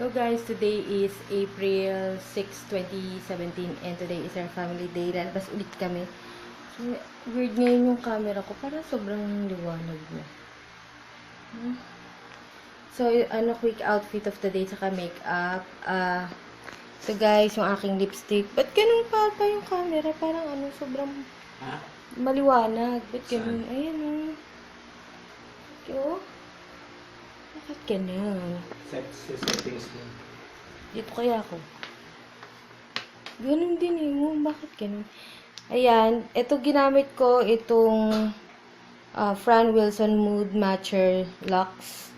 So guys, today is April 6, 2017 and today is our family day. Lalabas ulit kami. So, weird ngayon yung camera ko. Parang sobrang liwanag na. Hmm. So, ano, quick outfit of the day saka makeup. Ah, so guys, yung aking lipstick. Ba't ganun pa pa yung camera? Parang ano, sobrang maliwanag. Ba't ganun? Ayan o. Oh. Bakit ganun? Set, set settings mo. Dito kaya ako. Ganun din eh mo. Bakit ganun? Ayan. Ito ginamit ko. Itong ah, Fran Wilson Mood Matcher Lux.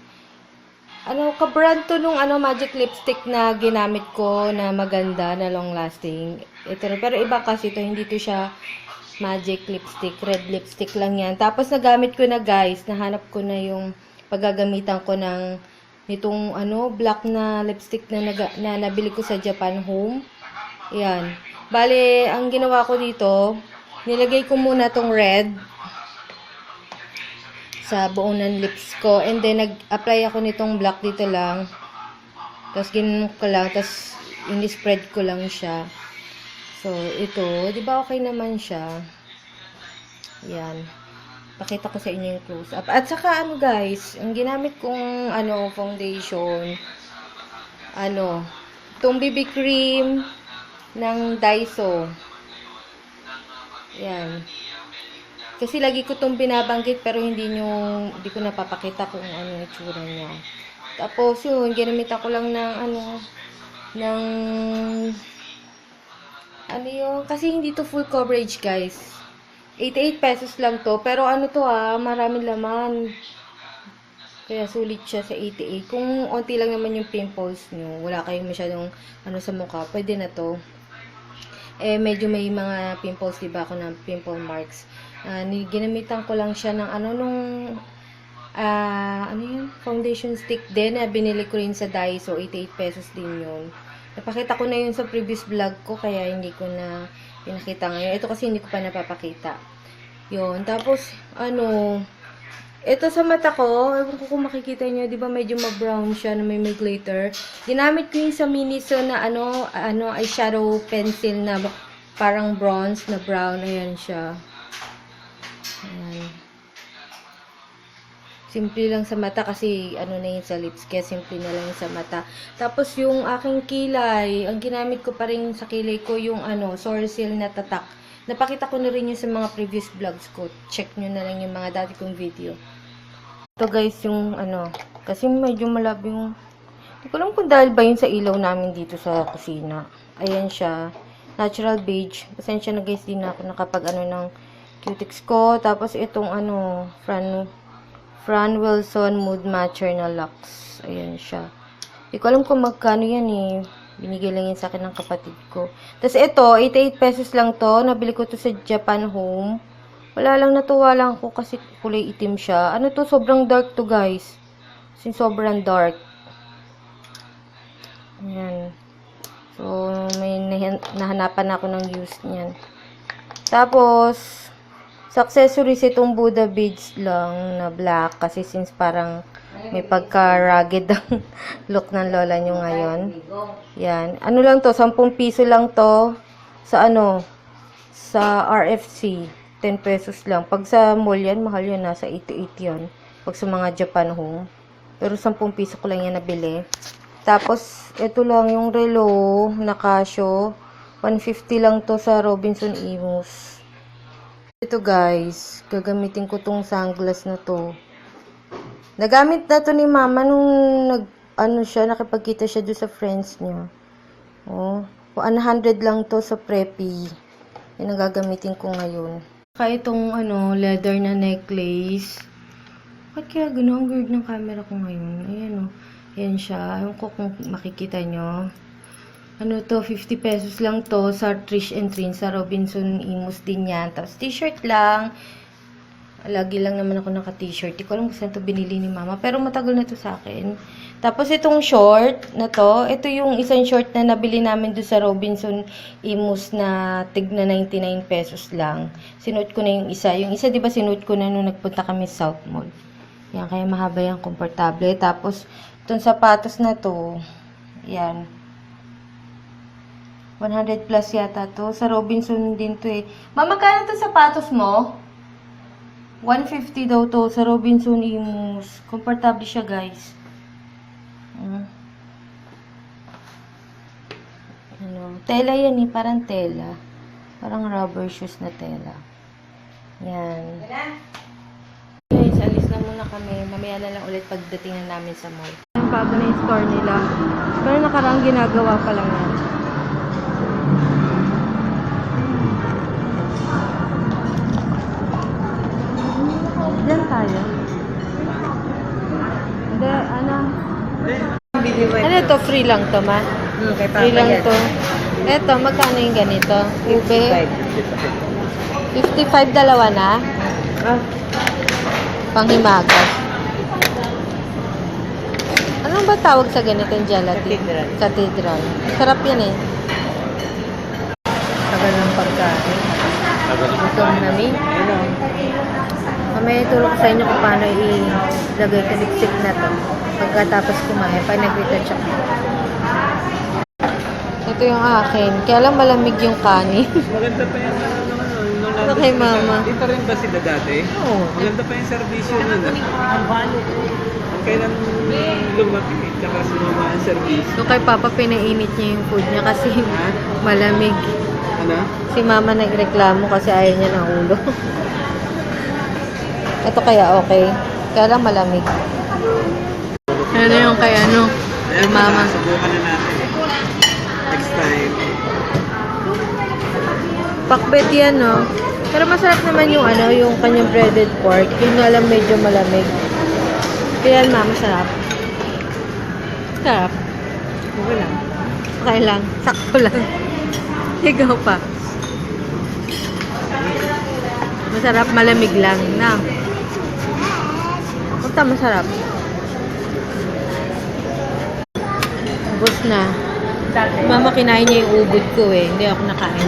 Ano, kabrand to nung ano, magic lipstick na ginamit ko na maganda, na long lasting. Ito. Pero iba kasi to hindi to siya magic lipstick. Red lipstick lang yan. Tapos nagamit ko na guys, nahanap ko na yung paggagamitan ko ng nitong ano, black na lipstick na, naga, na nabili ko sa Japan Home. Yan. Bale, ang ginawa ko dito, nilagay ko muna tong red sa buong ng lips ko. And then, nag-apply ako nitong black dito lang. Tapos, ginanon ko lang. Tapos, in-spread ko lang siya. So, ito. Di ba okay naman siya? Yan. Pakita ko sa inyo yung close-up. At saka, ano guys, ang ginamit kong, ano, foundation, ano, itong BB cream ng Daiso. Yan. Kasi lagi ko itong binabanggit pero hindi nyo, hindi ko napapakita kung ano yung itsura niya. Tapos yun, ginamitan ko lang ng ano, ng, ano yun, kasi hindi to full coverage guys. 88 pesos lang to, pero ano to ah, maraming laman. Kaya sulit siya sa 88. Kung onti lang naman yung pimples nyo, wala kayong masyadong ano sa mukha, pwede na to. Eh, medyo may mga pimples, diba ako ng pimple marks. Ni ginamitan ko lang siya ng ano nung ah ano yun? Foundation stick din na binili ko rin sa Daiso. 88 pesos din yun. Napakita ko na yun sa previous vlog ko kaya hindi ko na pinakita ngayon. Ito kasi hindi ko pa napapakita. Yun. Tapos, ano, ito sa mata ko, ewan ko kung makikita nyo, di ba medyo ma-brown siya na may may glitter. Ginamit ko yung sa Miniso na ano, ano, eyeshadow pencil na parang bronze na brown. Ayan siya. Ayan. Simple lang sa mata kasi ano na yun sa lips. Kaya simple na lang sa mata. Tapos yung aking kilay, ang ginamit ko pa rin sa kilay ko yung ano, Sorcil na tatak. Napakita ko na rin yun sa mga previous vlogs ko. Check nyo na lang yung mga dati kong video. Ito guys yung ano, kasi medyo malab yung, hindi ko alam kung dahil ba yun sa ilaw namin dito sa kusina. Ayan siya. Natural beige. Pasensya na guys, di na ako nakapag ano ng cutics ko. Tapos itong ano, Fran, Fran Wilson Mood Matcher na Lux. Ayan siya. Hindi ko alam kung magkano yan eh. Binigay lang sa akin ng kapatid ko. Tapos ito, 88 pesos lang to. Nabili ko to sa Japan Home. Wala lang, natuwa lang ako kasi kulay itim siya. Ano to, sobrang dark to guys. Kasi sobrang dark. Ayan. So, may nahan- nahanapan ako ng use niyan. Tapos, sa accessories itong Buddha beads lang na black kasi since parang may pagka-rugged ang look ng lola nyo ngayon. Yan. Ano lang to, 10 piso lang to sa ano, sa RFC. 10 pesos lang. Pag sa mall yan, mahal yan. Nasa 88 yan. Pag sa mga Japan home. Pero 10 piso ko lang yan nabili. Tapos, ito lang yung relo na Casio. 150 lang to sa Robinson Imus. Ito guys, gagamitin ko tong sunglass na to. Nagamit na to ni mama nung nag, ano siya, nakipagkita siya doon sa friends niya. Oh, 100 lang to sa preppy. Yan ang gagamitin ko ngayon. Kaya itong ano, leather na necklace. Ba't kaya gano'n ang weird ng camera ko ngayon? Ayan o. Ayan siya. Ewan ko kung makikita nyo. Ano to, 50 pesos lang to sa Trish and Trin sa Robinson Imus din yan. Tapos t-shirt lang. Lagi lang naman ako naka-t-shirt. Di ko alam kung saan binili ni mama. Pero matagal na to sa akin. Tapos itong short na to, ito yung isang short na nabili namin doon sa Robinson Imus na tig na 99 pesos lang. Sinuot ko na yung isa. Yung isa, di ba, sinuot ko na nung nagpunta kami sa South Mall. Yan, kaya mahaba yan, komportable. Tapos, itong sapatos na to, Yan. 100 plus yata to. Sa Robinson din to eh. Ma, magkano to sapatos mo? 150 daw to sa Robinson Imus. Komportable siya, guys. Mm. Ano, tela yan eh, parang tela. Parang rubber shoes na tela. Yan. Guys, alis na muna kami. Mamaya na lang ulit pagdating na namin sa mall. Ang bago na yung store nila. Pero nakaraang ginagawa pa lang yan. Ano to? Free lang to, ma? Hmm, kay Papa Free lang yan. to. Eto, magkano yung ganito? Ube? 55 dalawa na? Ah, Panghimagas. Anong ba tawag sa ganitong gelatin? Cathedral. Cathedral. Sarap yan eh. tagal ng pagkain. Gutom na mi. Ano? Mamaya ituro ko sa inyo kung paano ilagay sa lipstick na to. Pagkatapos kumain, pag nag-retouch ako. Ito yung akin. Kaya lang malamig yung kanin. Maganda pa yung ano, kay mama. Dito rin ba sila dati? Oo. Maganda pa yung servisyo nun. ah. Kailan lumaki, tsaka sumama ang servisyo. So kay Papa, pinainit niya yung food niya kasi malamig. Ano? Si Mama nagreklamo kasi ayaw niya ng ulo. Ito kaya okay. Kaya lang malamig. Ano yung kay ano? Kay Mama. Subukan na natin. Next time. Pakbet yan, no? Pero masarap naman yung ano, yung kanyang breaded pork. Yung nga lang medyo malamig. Kaya yan, Mama, sarap. Sarap. Okay lang. Okay lang. Sakto lang. Ikaw pa. Masarap, malamig lang. Na. Basta masarap. Ubus na. Mama, kinain niya yung ubod ko eh. Hindi ako nakain.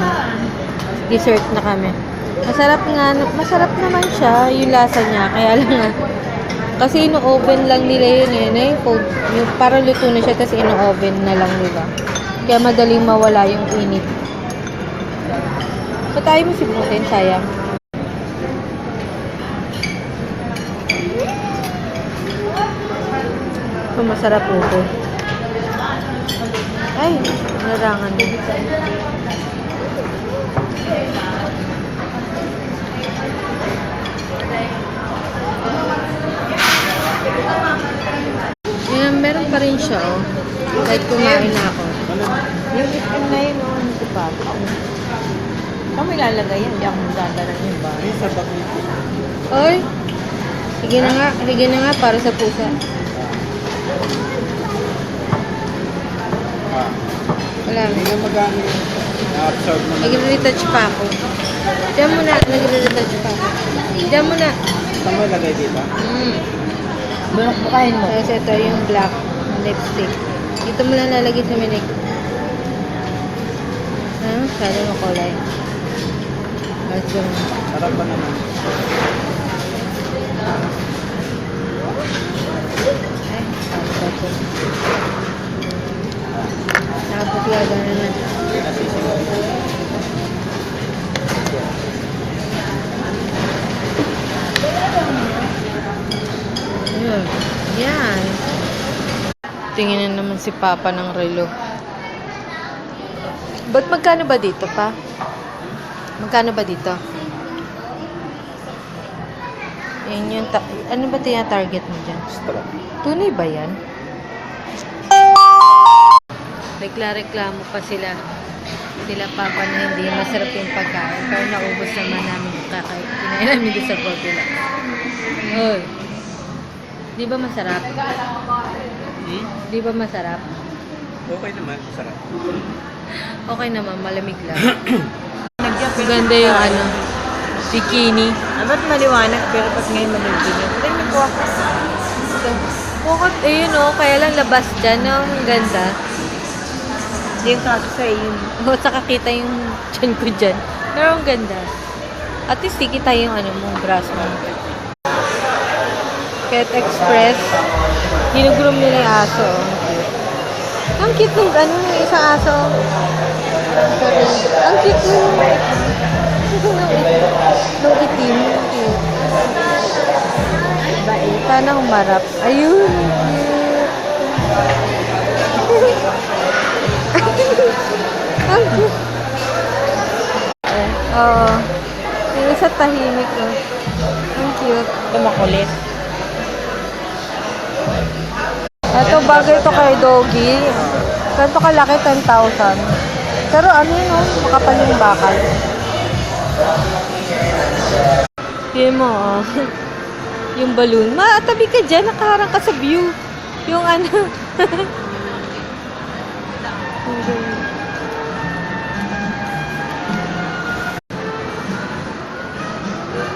Dessert na kami. Masarap nga. Masarap naman siya. Yung lasa niya. Kaya lang nga. Kasi ino-oven lang nila yun eh. Na yung, food, yung parang luto na siya, tapos ino-oven na lang nila. Kaya madaling mawala yung init. Ba't tayo mo sibutin? Sayang. Ito masarap po ito. Ay, narangan na. Ayan, meron pa rin siya, oh. Kahit kumain na ako. Yung itim na yun, oh, si Papa. Saan mo ilalagay yan? Hindi ako magdadala yung sa baki. Oy! Sige na nga, sige na nga para sa pusa. Ah, Wala na. hindi na magamit. Na-absorb naman. Nag-retouch pa ako. Diyan mo na, nag-retouch pa ako. Diyan mo na. Saan mo ilagay dito? Mm. Bulok-bukahin mo. Tapos ito yung black lipstick. Dito mo lang lalagay sa minig. Ha? Sana makulay. Let's go. Sarap ba naman? Ay, sarap ito. Tapos gagana na. Yun. Yan. Tingin na naman si Papa ng relo. Ba't magkano ba dito pa? Magkano ba dito? Yan yung ano ba tina-target mo dyan? Tunay ba yan? Rekla-reklamo pa sila. Sila papa na hindi masarap yung pagkain. Pero naubos naman namin yung kakain. Kinain namin doon sa Goldilocks. Hoy. Di ba masarap? Hmm? Di ba masarap? Okay naman. Sarap. Okay naman, malamig lang. Maganda yung ano, bikini. Ah, ba't maliwanag pero pag ngayon? Hindi, may kuha ka. So, bukod, eh yun oh, kaya lang labas dyan, no? Ang ganda. Hindi yung kaso sa yun. O, saka kita yung chan ko dyan. Pero ang ganda. At least di kita yung ano mo, brass mo. Pet Express. Ginugroom nila yung aso. Ang cute ng ano, yung isang aso. Sorry. Ang cute nung nung nung itim. Ang cute. Bait. Sana humarap. Ayun. Cute. Oo. Yung isa tahimik. Oh. Ang cute. Ito makulit. Ito, bagay ito kay Doggy. Ganito kalaki, 10,000. Pero ano yun, oh, makapal yung bakal. Yun mo, oh. yung balloon. Ma, tabi ka dyan, nakaharang ka sa view. Yung ano.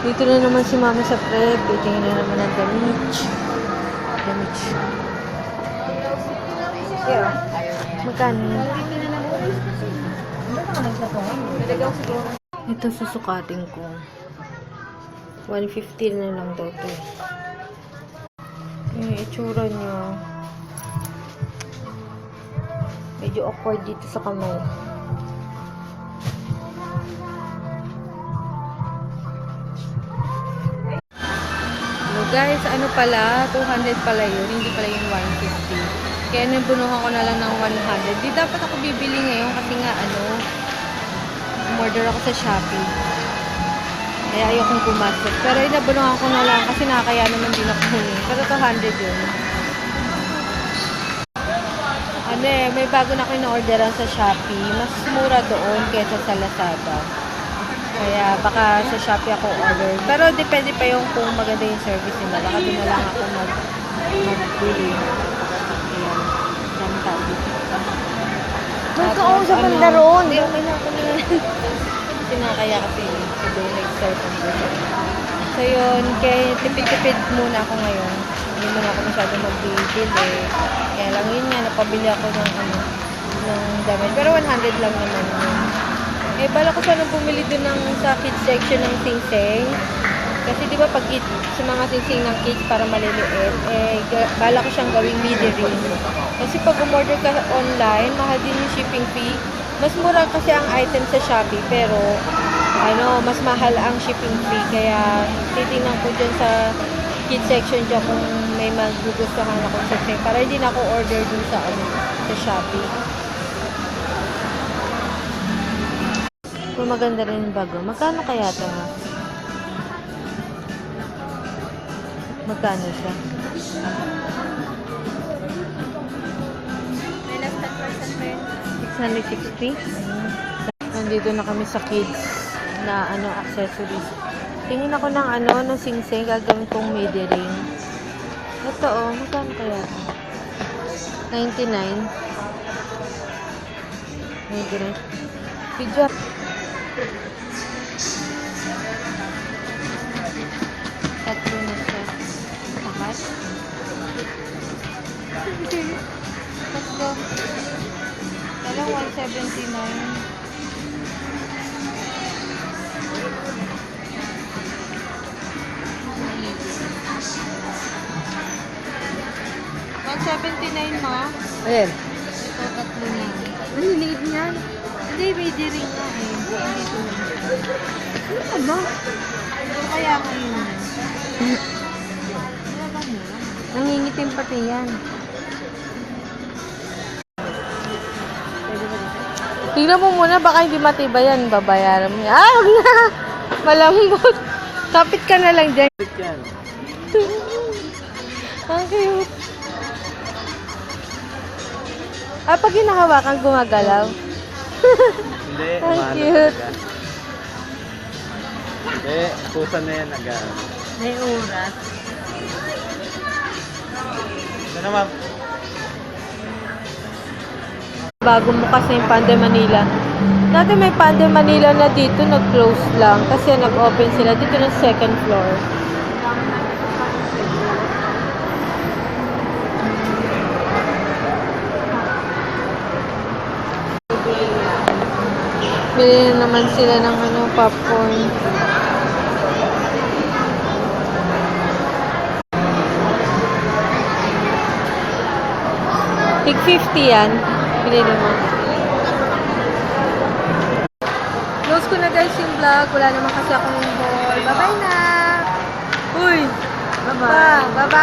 Dito na naman si Mama sa prep. Tingin na naman ang damit. Damit. Magkano? Ito susukatin ko. 150 na lang daw to. Yung itsura niya. Medyo awkward dito sa kamay. Guys, ano pala, 200 pala yun, hindi pala yung 150. Kaya nabunuhan ko na lang ng 100. Di dapat ako bibili ngayon kasi nga ano, umorder ako sa Shopee. Kaya ayokong pumasok. Pero inabunuhan ko na lang kasi nakakaya naman din ako huli. Pero 200 yun. Ano eh, may bago na ako in-orderan sa Shopee. Mas mura doon kaysa sa Lazada. Kaya baka sa Shopee ako order. Pero depende pa yung kung maganda yung service nila. Baka doon na lang ako mag magbili. Ayan. Dami tao dito. Magkausap ang ano, daron. Hindi, okay na ako na yan. Kasi siguro nag-start ang. So yun, kaya tipid-tipid muna ako ngayon. Hindi muna ako masyado magbibili. Kaya lang yun nga, napabili ako ng ano, ng damit. Pero 100 lang naman yun. Eh, bala ko sana bumili din ng sa kids section ng Sing Kasi di ba pag kid, sa mga sing ng kids para maliliit, eh, bala ko siyang gawing midi ring. Kasi pag umorder ka online, mahal din yung shipping fee. Mas mura kasi ang item sa Shopee, pero ano, mas mahal ang shipping fee. Kaya titingnan ko dyan sa kids section dyan kung may magugustuhan ako sa section para hindi na ako order dun sa ano, sa Shopee. Kung maganda rin bago. Magkano kaya ito? Magkano siya? Minus 10% pa yun. 660? Nandito na kami sa kids na ano accessories. Tingin ako ng ano, ng sing-sing, gagawin kong midi ring. Ito oh, magkano kaya? 99. Midi ring. Video. Tatlo na siya. Lahat. Tatlo. Kala 179. One seventy-nine ma. Ayan. Ito tatlo na. Ang liit niyan. Hindi, may ring nga eh. Ano ba? Ito kaya mura? Nangingitim pati yan. Tingnan mo muna, baka hindi matibay yan. Babayaran mo yan. Ah, huwag na! Malambot. Kapit ka na lang dyan. Bakit yan? Ang cute. Ah, pag hinahawakan, gumagalaw. Hindi, Ang umano cute. talaga. Hindi, pusa na yan agad. May oras. Ito naman, Bago bukas na yung Pande Manila. Dati may Pande Manila na dito, nag-close lang. Kasi nag-open sila dito ng second floor. Bili na naman sila ng ano, popcorn. Tig 50 yan. Pinili mo. Close ko na guys yung vlog. Wala naman kasi akong haul. Bye-bye na! Uy! Bye-bye. Bye-bye!